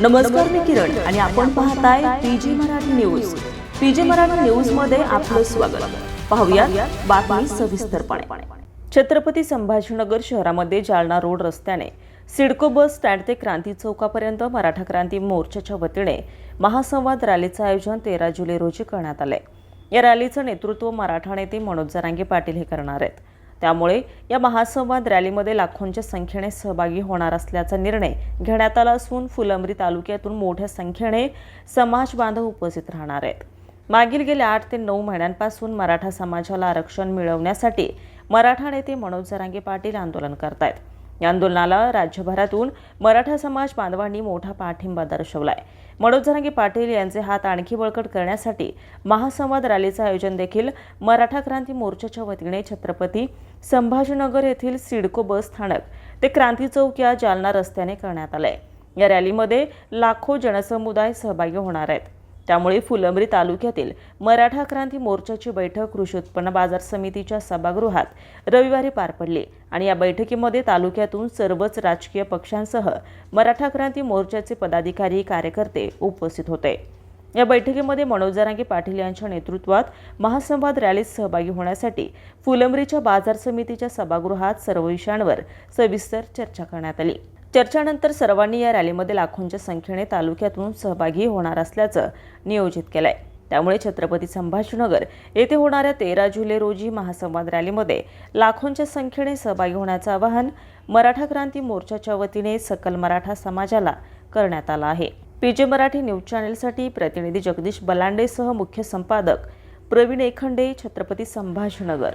नमस्कार मी किरण आणि आपण पाहताय PG Marathi news. PG Marathi न्यूजमध्ये आपलं स्वागत. पाहूया बातमी सविस्तरपणे. छत्रपती संभाजीनगर शहरामध्ये जालना रोड रस्त्याने सिडको बस स्टँड ते क्रांती चौकापर्यंत मराठा क्रांती मोर्चाच्या वतीने महासंवाद रॅलीचं आयोजन तेरा जुलै रोजी करण्यात आलंय. या रॅलीचं नेतृत्व मराठा नेते मनोज जरांगे पाटील हे करणार आहेत. त्यामुळे या महासंवाद रॅलीमध्ये लाखोंच्या संख्येने सहभागी होणार असल्याचा निर्णय घेण्यात आला असून फुलंब्री तालुक्यातून मोठ्या संख्येने समाज बांधव उपस्थित राहणार आहेत. मागील गेल्या आठ ते नऊ महिन्यांपासून मराठा समाजाला आरक्षण मिळवण्यासाठी मराठा नेते मनोज जरांगे पाटील आंदोलन करतायत. या आंदोलनाला राज्यभरातून मराठा समाज बांधवांनी मोठा पाठिंबा दर्शवलाय. मनोज जरांगे पाटील यांचे हात आणखी बळकट करण्यासाठी महासंवाद रॅलीचं आयोजन देखील मराठा क्रांती मोर्चाच्या वतीने छत्रपती संभाजीनगर येथील सिडको बस स्थानक ते क्रांती चौक या जालना रस्त्याने करण्यात आलंय. या रॅलीमध्ये लाखो जनसमुदाय सहभागी होणार आहेत. त्यामुळे फुलंब्री तालुक्यातील मराठा क्रांती मोर्चाची बैठक कृषी उत्पन्न बाजार समितीच्या सभागृहात रविवारी पार पडली आणि या बैठकीमध्ये तालुक्यातून सर्वच राजकीय पक्षांसह मराठा क्रांती मोर्चाचे पदाधिकारी कार्यकर्ते उपस्थित होते. या बैठकीमध्ये मनोज जरांगे पाटील यांच्या नेतृत्वात महासंवाद रॅलीत सहभागी होण्यासाठी फुलंब्रीच्या बाजार समितीच्या सभागृहात सर्व विषयांवर सविस्तर चर्चा करण्यात आली. चर्चानंतर सर्वांनी या रॅलीमध्ये लाखोंच्या संख्येने तालुक्यातून सहभागी होणार असल्याचं नियोजित केलं आहे त्यामुळे छत्रपती संभाजीनगर येथे होणाऱ्या तेरा जुलै रोजी महासंवाद रॅलीमध्ये लाखोंच्या संख्येने सहभागी होण्याचं आवाहन मराठा क्रांती मोर्चाच्या वतीने सकल मराठा समाजाला करण्यात आलं आहे. पीजे मराठी न्यूज चॅनेलसाठी प्रतिनिधी जगदीश बलांडेसह मुख्य संपादक प्रवीण एखंडे छत्रपती संभाजीनगर.